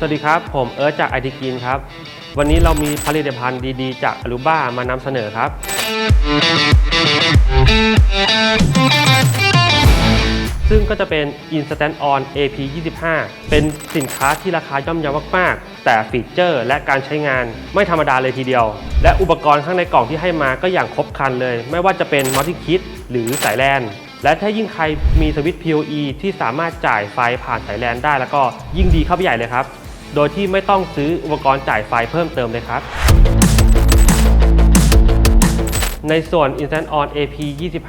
สวัสดีครับ ผมเอิร์ธจากไอทีกินครับ วันนี้เรามีผลิตภัณฑ์ดีๆ จากอ l ูบ้ามานำเสนอครับ ซึ่งก็จะเป็น Instant On AP 25เป็นสินค้าที่ราคาย่อมเยาวมากๆ แต่ฟีเจอร์และการใช้งานไม่ธรรมดาเลยทีเดียว และอุปกรณ์ข้างในกล่องที่ให้มาก็อย่างครบครันเลย ไม่ว่าจะเป็นมัลติคิดหรือสายแลนและถ้ายิ่งใครมีสวิตช์ PoE ที่สามารถจ่ายไฟผ่านสายแลนได้ แล้วก็ยิ่งดีเข้าไปใหญ่เลยครับ โดยที่ไม่ต้องซื้ออุปกรณ์จ่ายไฟเพิ่มเติมเลยครับ ในส่วน Instant On AP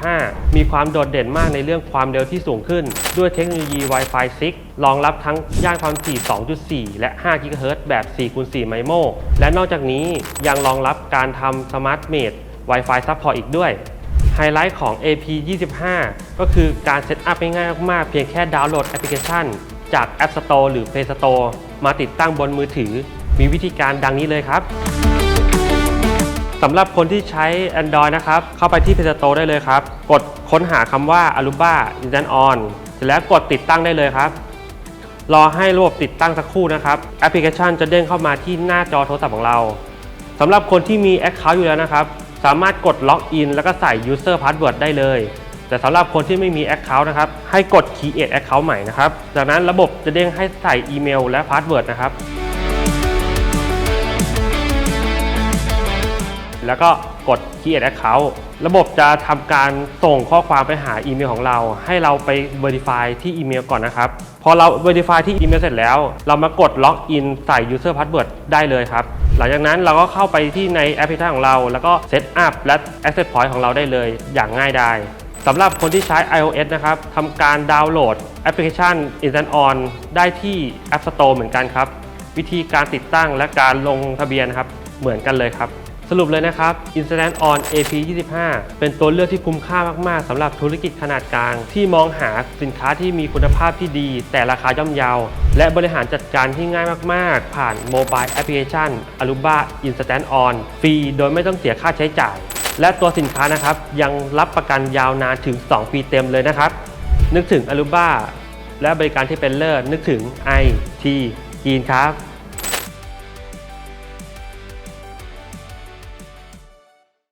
25 มีความโดดเด่นมากในเรื่องความเร็วที่สูงขึ้น ด้วยเทคโนโลยี Wi-Fi 6 รองรับทั้งย่านความถี่ 2.4 และ 5 GHz แบบ 4x4 ไมโมและนอกจากนี้ยังรองรับการทำ Smart Mate Wi-Fi Support อีกด้วยไฮไลท์ของ AP 25 ก็คือการเซตอัพง่ายมากๆเพียงแค่ดาวน์โหลดแอปพลิเคชัน จาก App Store หรือ Play Store มาติดตั้งบนมือถือ มีวิธีการดังนี้เลยครับสำหรับคนที่ใช้ Android นะครับ เข้าไปที่ Play Store ได้เลยครับ กดค้นหาคำว่า Aruba Instant On เสร็จแล้วกดติดตั้งได้เลยครับ รอให้ระบบติดตั้งสักครู่นะครับ แอปพลิเคชันจะเด้งเข้ามาที่หน้าจอโทรศัพท์ของเราสำหรับคนที่มี Account อยู่แล้วนะครับ สามารถกดล็อกอินแล้วก็ใส่ User Password ได้เลย แต่สำหรับคนที่ไม่มี Account นะครับ ให้กด Create Account ใหม่นะครับ จากนั้นระบบจะเด้งให้ใส่อีเมลและ Password นะครับ แล้วก็กด Create Account ระบบจะทำการส่งข้อความไปหาอีเมลของเรา ให้เราไป Verify ที่อีเมลก่อนนะครับ พอเรา Verify ที่อีเมลเสร็จแล้ว เรามากด Login ใส่ User Password ได้เลยครับหลังจากนั้นเราก็เข้าไปที่ในแอปพลิเคชันของเรา แล้วก็ Set Up และ Access Point ของเราได้เลยอย่างง่ายดาย สำหรับคนที่ใช้ iOS นะครับทำการดาวน์โหลดแอปพลิเคชัน Instant On ได้ที่ App Store เหมือนกันครับ วิธีการติดตั้งและการลงทะเบียนครับ เหมือนกันเลยครับ สรุปเลยนะครับ Instant On AP 25เป็นตัวเลือกที่คุ้มค่ามากๆสำหรับธุรกิจขนาดกลาง ที่มองหาสินค้าที่มีคุณภาพที่ดี แต่ราคาย่อมเยา และบริหารจัดการที่ง่ายมากๆ ผ่านโมบายแอปพลิเคชัน Aruba Instant On ฟรีโดยไม่ต้องเสียค่าใช้จ่าย และตัวสินค้านะครับยังรับประกันยาวนานถึง 2 ปีเต็มเลยนะครับ นึกถึงอลูบ้าและบริการที่เป็นเลิศนึกถึง i t กีนครับ